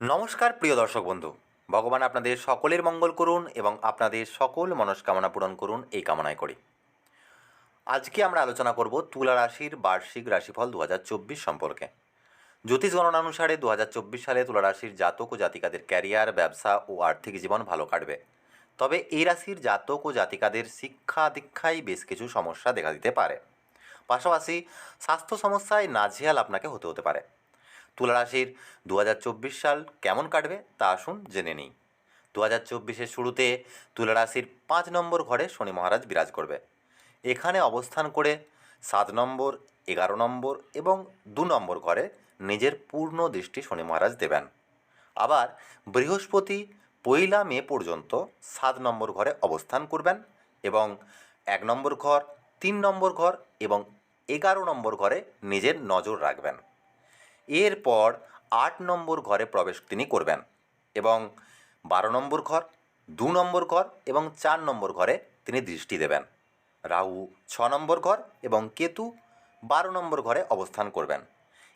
নমস্কার, প্রিয় দর্শক বন্ধু। ভগবান আপনাদের সকলের মঙ্গল করুন এবং আপনাদের সকল মনস্কামনা পূরণ করুন এই কামনায় করি। আজকে আমরা আলোচনা করব তুলা রাশির বার্ষিক রাশিফল দু হাজার চব্বিশ সম্পর্কে। জ্যোতিষ গণনা অনুসারে দু হাজার চব্বিশ সালে তুলা রাশির জাতক ও জাতিকাদের ক্যারিয়ার, ব্যবসা ও আর্থিক জীবন ভালো কাটবে। তবে এই রাশির জাতক ও জাতিকাদের শিক্ষা দীক্ষায় বেশ কিছু সমস্যা দেখা দিতে পারে। পাশাপাশি স্বাস্থ্য সমস্যায় নাজেহাল আপনাকে হতে হতে পারে। তুলা রাশির দু হাজার চব্বিশ সাল কেমন কাটবে তা আসুন জেনে নিই। দু হাজার চব্বিশের শুরুতে তুলা রাশির পাঁচ নম্বর ঘরে শনি মহারাজ বিরাজ করবে। এখানে অবস্থান করে সাত নম্বর, এগারো নম্বর এবং দু নম্বর ঘরে নিজের পূর্ণ দৃষ্টি শনি মহারাজ দেবেন। আবার বৃহস্পতি পয়লা মে পর্যন্ত সাত নম্বর ঘরে অবস্থান করবেন এবং এক নম্বর ঘর, তিন নম্বর ঘর এবং এগারো নম্বর ঘরে নিজের নজর রাখবেন। এরপর আট নম্বর ঘরে প্রবেশ তিনি করবেন এবং বারো নম্বর ঘর, দু নম্বর ঘর এবং চার নম্বর ঘরে তিনি দৃষ্টি দেবেন। রাহু ছ নম্বর ঘর এবং কেতু বারো নম্বর ঘরে অবস্থান করবেন।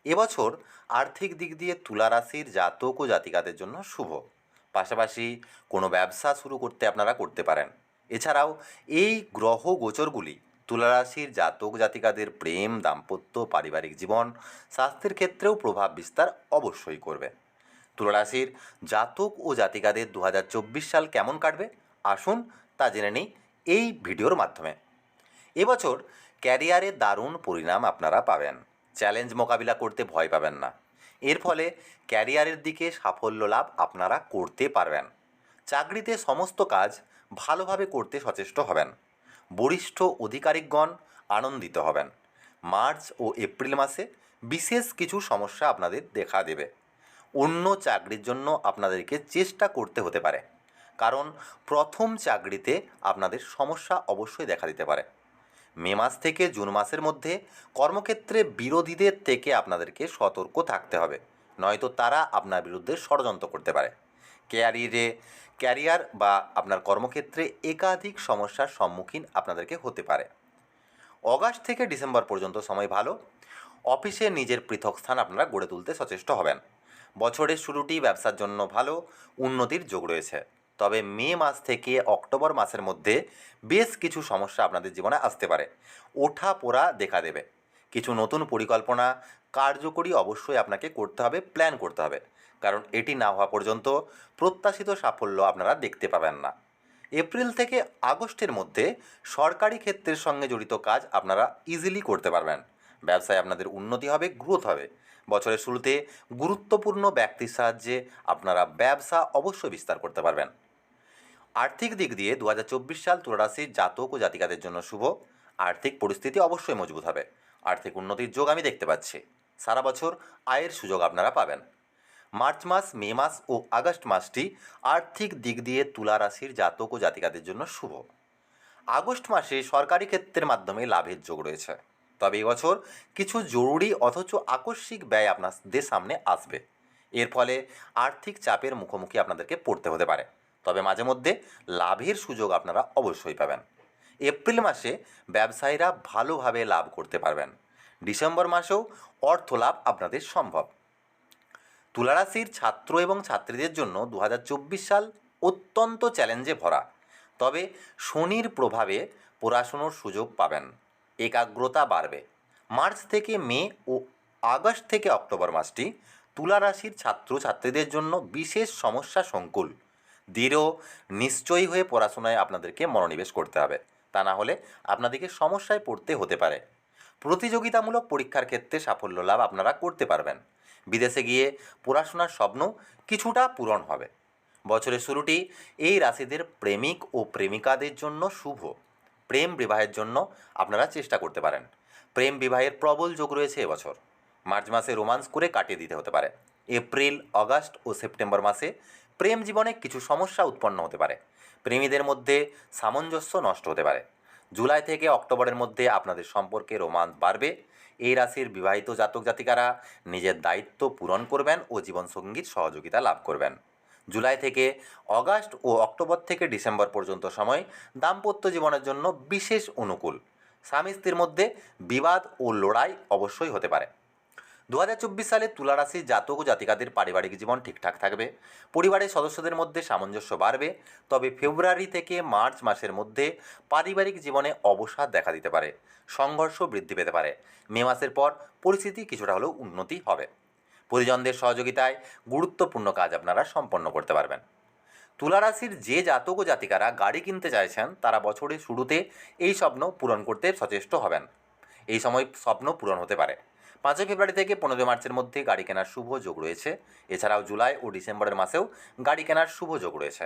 এবছর আর্থিক দিক দিয়ে তুলা রাশির জাতক ও জাতিকাদের জন্য শুভ। পাশাপাশি কোনো ব্যবসা শুরু করতে আপনারা করতে পারেন। এছাড়াও এই গ্রহ গোচরগুলি তুলারাশির জাতক জাতিকাদের প্রেম, দাম্পত্য, পারিবারিক জীবন, স্বাস্থ্যের ক্ষেত্রেও প্রভাব বিস্তার অবশ্যই করবে। তুলারাশির জাতক ও জাতিকাদের দু হাজার চব্বিশ সাল কেমন কাটবে? আসুন তা জেনে নিই এই ভিডিওর মাধ্যমে। এবছর ক্যারিয়ারে দারুণ পরিণাম আপনারা পাবেন। চ্যালেঞ্জ মোকাবিলা করতে ভয় পাবেন না। এর ফলে ক্যারিয়ারের দিকে সাফল্য লাভ আপনারা করতে পারবেন। চাকরিতে সমস্ত কাজ ভালোভাবে করতে সচেষ্ট হবেন। বরিষ্ঠ অধিকারিকগণ আনন্দিত হবেন। মার্চ ও এপ্রিল মাসে বিশেষ কিছু সমস্যা আপনাদের দেখা দেবে। অন্য চাকরির জন্য আপনাদেরকে চেষ্টা করতে হতে পারে। কারণ প্রথম চাকরিতে আপনাদের সমস্যা অবশ্যই দেখা দিতে পারে। মে মাস থেকে জুন মাসের মধ্যে কর্মক্ষেত্রে বিরোধীদের থেকে আপনাদেরকে সতর্ক থাকতে হবে। নয়তো তারা আপনার বিরুদ্ধে ষড়যন্ত্র করতে পারে। ক্যারিয়ারে, ক্যারিয়ার বা আপনার কর্মক্ষেত্রে একাধিক সমস্যার সম্মুখীন আপনাদেরকে হতে পারে। অগাস্ট থেকে ডিসেম্বর পর্যন্ত সময় ভালো। অফিসে নিজের পৃথক স্থান আপনারা গড়ে তুলতে সচেষ্ট হবেন। বছরের শুরুটি ব্যবসার জন্য ভালো, উন্নতির যোগ রয়েছে। তবে মে মাস থেকে অক্টোবর মাসের মধ্যে বেশ কিছু সমস্যা আপনাদের জীবনে আসতে পারে। ওঠা পোড়া দেখা দেবে। কিছু নতুন পরিকল্পনা কার্যকরী অবশ্যই আপনাকে করতে হবে, প্ল্যান করতে হবে। কারণ এটি না হওয়া পর্যন্ত প্রত্যাশিত সাফল্য আপনারা দেখতে পাবেন না। এপ্রিল থেকে আগস্টের মধ্যে সরকারি ক্ষেত্রের সঙ্গে জড়িত কাজ আপনারা ইজিলি করতে পারবেন। ব্যবসায় আপনাদের উন্নতি হবে গ্রোথ হবে। বছরের শুরুতে গুরুত্বপূর্ণ ব্যক্তির সাহায্যে আপনারা ব্যবসা অবশ্যই বিস্তার করতে পারবেন। আর্থিক দিক দিয়ে দু হাজার চব্বিশ সাল তুলারাশির জাতক ও জাতিকাদের জন্য শুভ। আর্থিক পরিস্থিতি অবশ্যই মজবুত হবে। আর্থিক উন্নতির যোগ আমি দেখতে পাচ্ছি। সারা বছর আয়ের সুযোগ আপনারা পাবেন। মার্চ মাস, মে মাস ও আগস্ট মাসটি আর্থিক দিক দিয়ে তুলা রাশির জাতক ও জাতিকাদের জন্য শুভ। আগস্ট মাসে সরকারি ক্ষেত্রের মাধ্যমে লাভের যোগ রয়েছে। তবে এবছর কিছু জরুরি অথচ আকস্মিক ব্যয় আপনাদের সামনে আসবে। এর ফলে আর্থিক চাপের মুখোমুখি আপনাদেরকে পড়তে হতে পারে। তবে মাঝে মধ্যে লাভের সুযোগ আপনারা অবশ্যই পাবেন। এপ্রিল মাসে ব্যবসায়ীরা ভালোভাবে লাভ করতে পারবেন। ডিসেম্বর মাসেও অর্থ লাভ আপনাদের সম্ভব। তুলারাশির ছাত্র এবং ছাত্রীদের জন্য দু হাজার চব্বিশ সাল অত্যন্ত চ্যালেঞ্জে ভরা। তবে শনির প্রভাবে পড়াশুনোর সুযোগ পাবেন। একাগ্রতা বাড়বে। মার্চ থেকে মে ও আগস্ট থেকে অক্টোবর মাসটি তুলা রাশির ছাত্রছাত্রীদের জন্য বিশেষ সমস্যা সংকুল। দৃঢ় নিশ্চয়ই হয়ে পড়াশোনায় আপনাদেরকে মনোনিবেশ করতে হবে। তা না হলে আপনাদেরকে সমস্যায় পড়তে হতে পারে। প্রতিযোগিতামূলক পরীক্ষার ক্ষেত্রে সাফল্য লাভ আপনারা করতে পারবেন। বিদেশে গিয়ে পড়াশোনার স্বপ্ন কিছুটা পূরণ হবে। বছরের শুরুটি এই রাশিদের প্রেমিক ও প্রেমিকাদের জন্য শুভ। প্রেম বিবাহের জন্য আপনারা চেষ্টা করতে পারেন। প্রেম বিবাহের প্রবল যোগ রয়েছে এবছর। মার্চ মাসে রোমান্স করে কাটিয়ে দিতে হতে পারে। এপ্রিল, অগাস্ট ও সেপ্টেম্বর মাসে প্রেম জীবনে কিছু সমস্যা উৎপন্ন হতে পারে। প্রেমীদের মধ্যে সামঞ্জস্য নষ্ট হতে পারে। জুলাই থেকে অক্টোবরের মধ্যে আপনাদের সম্পর্কে রোমান্স বাড়বে। এই রাশির বিবাহিত জাতক জাতিকারা নিজের দায়িত্ব পূরণ করবেন ও জীবনসঙ্গীর সহযোগিতা লাভ করবেন। জুলাই থেকে অগাস্ট ও অক্টোবর থেকে ডিসেম্বর পর্যন্ত সময় দাম্পত্য জীবনের জন্য বিশেষ অনুকূল। স্বামী স্ত্রীর মধ্যে বিবাদ ও লড়াই অবশ্যই হতে পারে। দু হাজার চব্বিশ সালে তুলা রাশির জাতক ও জাতিকাদের পারিবারিক জীবন ঠিকঠাক থাকবে। পরিবারের সদস্যদের মধ্যে সামঞ্জস্য বাড়বে। তবে ফেব্রুয়ারি থেকে মার্চ মাসের মধ্যে পারিবারিক জীবনে অবসাদ দেখা দিতে পারে। সংঘর্ষ বৃদ্ধি পেতে পারে। মে মাসের পর পরিস্থিতি কিছুটা হলেও উন্নতি হবে। পরিজনদের সহযোগিতায় গুরুত্বপূর্ণ কাজ আপনারা সম্পন্ন করতে পারবেন। তুলা রাশির যে জাতক ও জাতিকারা গাড়ি কিনতে চাইছেন, তারা বছরের শুরুতে এই স্বপ্ন পূরণ করতে সচেষ্ট হবেন। এই সময় স্বপ্ন পূরণ হতে পারে। পাঁচই ফেব্রুয়ারি থেকে পনেরোই মার্চের মধ্যে গাড়ি কেনার শুভ যোগ রয়েছে। এছাড়াও জুলাই ও ডিসেম্বরের মাসেও গাড়ি কেনার শুভ যোগ রয়েছে।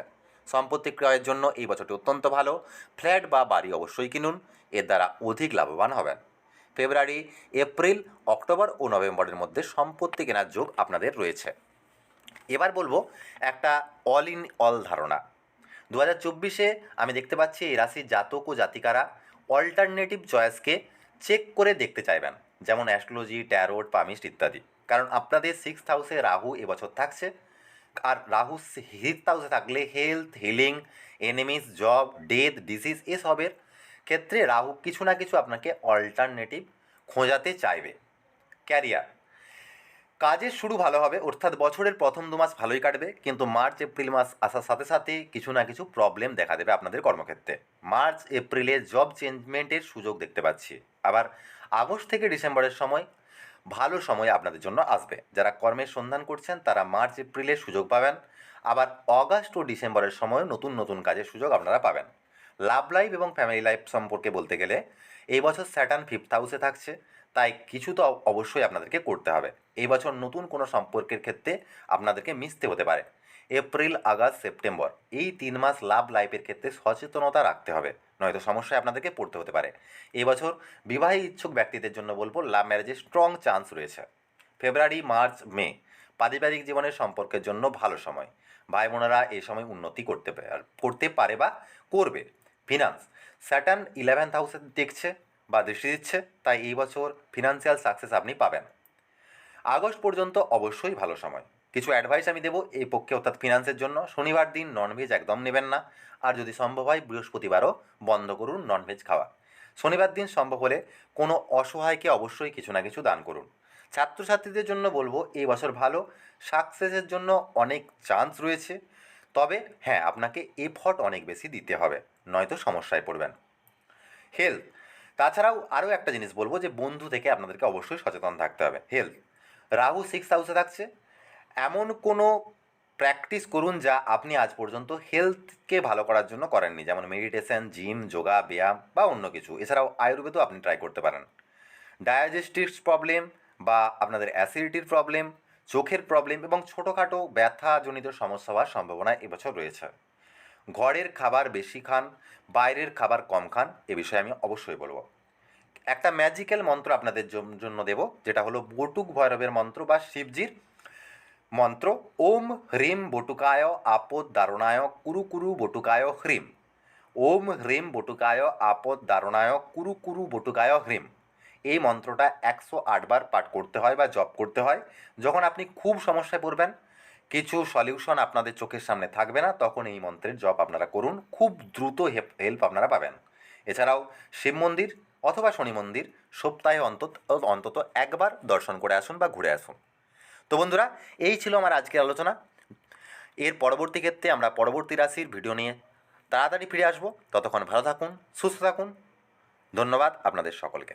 সম্পত্তি ক্রয়ের জন্য এই বছরটি অত্যন্ত ভালো। ফ্ল্যাট বা বাড়ি অবশ্যই কিনুন। এর দ্বারা অধিক লাভবান হবেন। ফেব্রুয়ারি, এপ্রিল, অক্টোবর ও নভেম্বরের মধ্যে সম্পত্তি কেনার যোগ আপনাদের রয়েছে। এবার বলব একটা অল ইন অল ধারণা। দু হাজার চব্বিশে আমি দেখতে পাচ্ছি এই রাশির জাতক ও জাতিকারা অল্টারনেটিভ চয়েসকে চেক করে দেখতে চাইবেন। যেমন অ্যাস্ট্রোলজি ট্যারোট পামিস্ট ইত্যাদি। কারণ আপনাদের সিক্স হাউসে রাহু এবছর থাকছে। আর রাহু হিথ হাউসে থাকলে health healing enemies job death disease এসবের ক্ষেত্রে রাহু কিছু না কিছু আপনাকে অল্টারনেটিভ খোঁজাতে চাইবে। ক্যারিয়ার কাজের শুরু ভালো হবে, অর্থাৎ বছরের প্রথম দু মাস ভালোই কাটবে, কিন্তু মার্চ, এপ্রিল মাস আসার সাথে সাথে কিছু না কিছু প্রবলেম দেখা দেবে আপনাদের কর্মক্ষেত্রে। মার্চ, এপ্রিলে জব চেঞ্জমেন্টের সুযোগ দেখতে পাচ্ছি। আবার আগস্ট থেকে ডিসেম্বরের সময় ভালো সময় আপনাদের জন্য আসবে। যারা কর্মের সন্ধান করছেন, তারা মার্চ, এপ্রিলে সুযোগ পাবেন। আবার অগাস্ট ও ডিসেম্বরের সময় নতুন নতুন কাজের সুযোগ আপনারা পাবেন। লাভ লাইফ এবং ফ্যামিলি লাইফ সম্পর্কে বলতে গেলে, এই বছর স্যাটার্ন ফিফথ হাউসে থাকছে, তাই কিছু তো অবশ্যই আপনাদেরকে করতে হবে। এই বছর নতুন কোনো সম্পর্কের ক্ষেত্রে আপনাদেরকে মিশতে হতে পারে। April, August, September. এই তিন মাস লাভ লাইফের ক্ষেত্রে সচেতনতা রাখতে হবে। নয়তো সমস্যায় আপনাদেরকে পড়তে হতে পারে। এবছর বছর বিবাহে ইচ্ছুক ব্যক্তিদের জন্য বলব, লাভ ম্যারেজের স্ট্রং চান্স রয়েছে। ফেব্রুয়ারি, মার্চ, মে পারিবারিক জীবনের সম্পর্কের জন্য ভালো সময়। ভাই বোনেরা এই সময় উন্নতি করতে করতে পারে বা করবে। ফিনান্স, স্যাটার্ন ইলেভেন্থ হাউসে দেখছে বা দৃষ্টি দিচ্ছে, তাই এই বছর ফিনান্সিয়াল সাকসেস আপনি পাবেন। আগস্ট পর্যন্ত অবশ্যই ভালো সময়। কিছু অ্যাডভাইস আমি দেবো এই পক্ষে, অর্থাৎ ফিনান্সের জন্য। শনিবার দিন ননভেজ একদম নেবেন না। আর যদি সম্ভব হয়, বৃহস্পতিবারও বন্ধ করুন ননভেজ খাওয়া। শনিবার দিন সম্ভব হলে কোনো অসহায়কে অবশ্যই কিছু না কিছু দান করুন। ছাত্রছাত্রীদের জন্য বলব এই বছর ভালো। সাকসেসের জন্য অনেক চান্স রয়েছে। তবে হ্যাঁ আপনাকে এফর্ট অনেক বেশি দিতে হবে, নয়তো সমস্যায় পড়বেন। হেলথ তাছাড়াও আরও একটা জিনিস বলব যে, বন্ধু থেকে আপনাদেরকে অবশ্যই সচেতন থাকতে হবে। হেলথ রাহু সিক্স হাউসে থাকছে। এমন কোনো প্র্যাকটিস করুন যা আপনি আজ পর্যন্ত হেলথকে ভালো করার জন্য করেননি। যেমন মেডিটেশন জিম যোগা, ব্যায়াম বা অন্য কিছু। এছাড়াও আয়ুর্বেদও আপনি ট্রাই করতে পারেন। ডায়াজেস্টিভ প্রবলেম বা আপনাদের অ্যাসিডিটির প্রবলেম চোখের প্রবলেম এবং ছোটোখাটো ব্যথাজনিত সমস্যা হওয়ার সম্ভাবনা এবছর রয়েছে। ঘরের খাবার বেশি খান, বাইরের খাবার কম খান, এ বিষয়ে আমি অবশ্যই বলব। একটা ম্যাজিক্যাল মন্ত্র আপনাদের জন্য দেব, যেটা হলো বটুক ভৈরবের মন্ত্র বা শিবজির মন্ত্র, ওম হ্রিম বটুকায় আপদ দারুণায় কুরু কুরু বটুকায় হ্রিম। ওম হ্রিম বটুকায় আপদ দারুণায় কুরু কুরু বটুকায় হ্রিম। এই মন্ত্রটা একশো আটবার পাঠ করতে হয় বা জপ করতে হয়। যখন আপনি খুব সমস্যায় পড়বেন, কিছু সলিউশন আপনাদের চোখের সামনে থাকবে না, তখন এই মন্ত্রের জপ আপনারা করুন। খুব দ্রুত হেল্প আপনারা পাবেন। এছাড়াও শিব মন্দির অথবা শনি মন্দির সপ্তাহে অন্তত অন্তত একবার দর্শন করে আসুন বা ঘুরে আসুন। তো বন্ধুরা, এই ছিল আমার আজকের আলোচনা। এর পরবর্তী ক্ষেত্রে আমরা পরবর্তী রাশির ভিডিও নিয়ে তাড়াতাড়ি ফিরে আসব। ততক্ষণ ভালো থাকুন, সুস্থ থাকুন। ধন্যবাদ আপনাদের সকলকে।